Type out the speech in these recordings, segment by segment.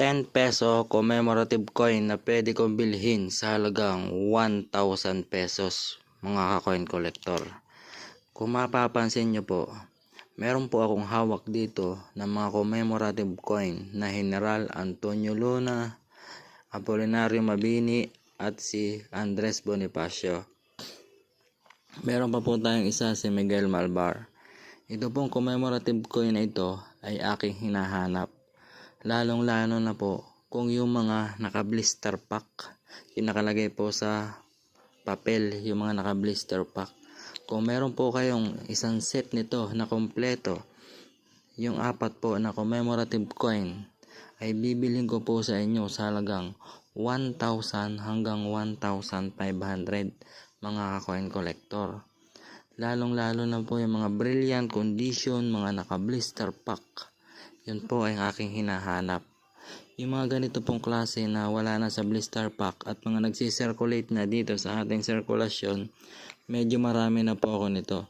10 peso commemorative coin na pwede kong bilhin sa halagang 1,000 pesos mga ka-coin collector. Kung mapapansin nyo po, meron po akong hawak dito ng mga commemorative coin na General Antonio Luna, Apolinario Mabini at si Andres Bonifacio. Meron pa po tayong isa si Miguel Malbar. Ito pong commemorative coin na ito ay aking hinahanap. Lalong lalo na po kung yung mga naka-blister pack, yung nakalagay po sa papel, yung mga naka-blister pack. Kung meron po kayong isang set nito na kompleto, yung apat po na commemorative coin, ay bibilhin ko po sa inyo sa halagang 1,000 hanggang 1,500 mga coin collector. Lalong lalo na po yung mga brilliant condition, mga naka-blister pack. Yun po ay aking hinahanap. Yung mga ganito pong klase na wala na sa blister pack at mga nagsisirculate na dito sa ating sirkulasyon, medyo marami na po ako nito.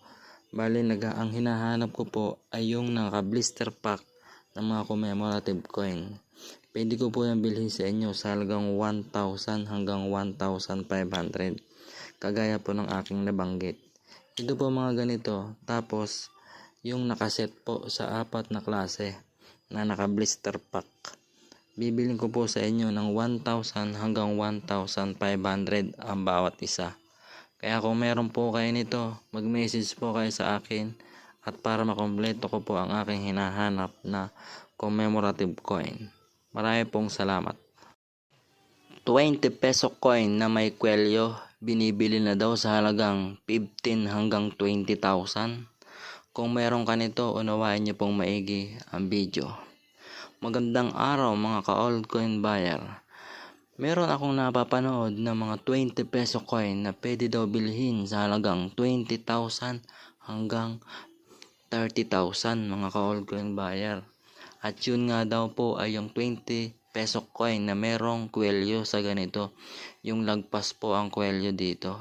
Bali, nag ang hinahanap ko po ay yung naka-blister pack ng mga commemorative coin. Pwede ko po yung bilhin sa inyo sa halagang 1,000 hanggang 1,500. Kagaya po ng aking nabanggit. Ito po mga ganito. Tapos, yung nakaset po sa apat na klase na naka-blister pack. Bibilin ko po sa inyo ng 1,000 hanggang 1,500 ang bawat isa. Kaya kung meron po kayo nito, mag-message po kayo sa akin at para makompleto ko po ang aking hinahanap na commemorative coin. Marami pong salamat. 20 peso coin na may kwelyo, binibili na daw sa halagang 15 hanggang 20,000. Kung meron ka nito, unawain niyo pong maigi ang video. Magandang araw mga ka-old coin buyer. Meron akong napapanood na mga 20 peso coin na pwede daw bilhin sa halagang 20,000 hanggang 30,000 mga ka-old coin buyer. At yun nga daw po ay yung 20 peso coin na merong kwelyo sa ganito. Yung lagpas po ang kwelyo dito.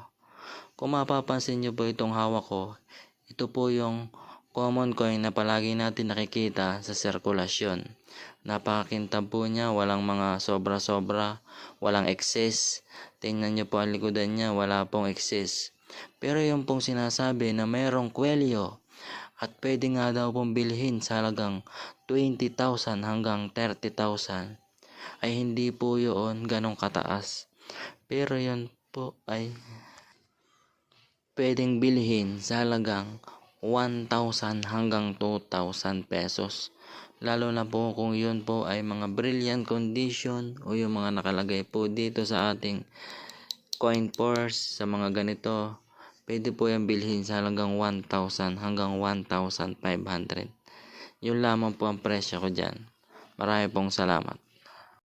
Kung mapapansin nyo po itong hawak ko, ito po yung common coin na palagi natin nakikita sa sirkulasyon. Napakakintab po niya, walang mga sobra-sobra, walang excess. Tingnan niyo po ang likodan niya, wala pong excess. Pero yung pong sinasabi na mayroong kwelyo at pwede nga daw pong bilhin sa halagang 20,000 hanggang 30,000 ay hindi po yun ganong kataas. Pero yun po ay pwedeng bilhin sa halagang 1,000 hanggang 2,000 pesos. Lalo na po kung yun po ay mga brilliant condition o yung mga nakalagay po dito sa ating coin purse sa mga ganito. Pwede po yung bilhin sa halagang 1,000 hanggang 1,500. Yun lamang po ang presyo ko dyan. Marami pong salamat.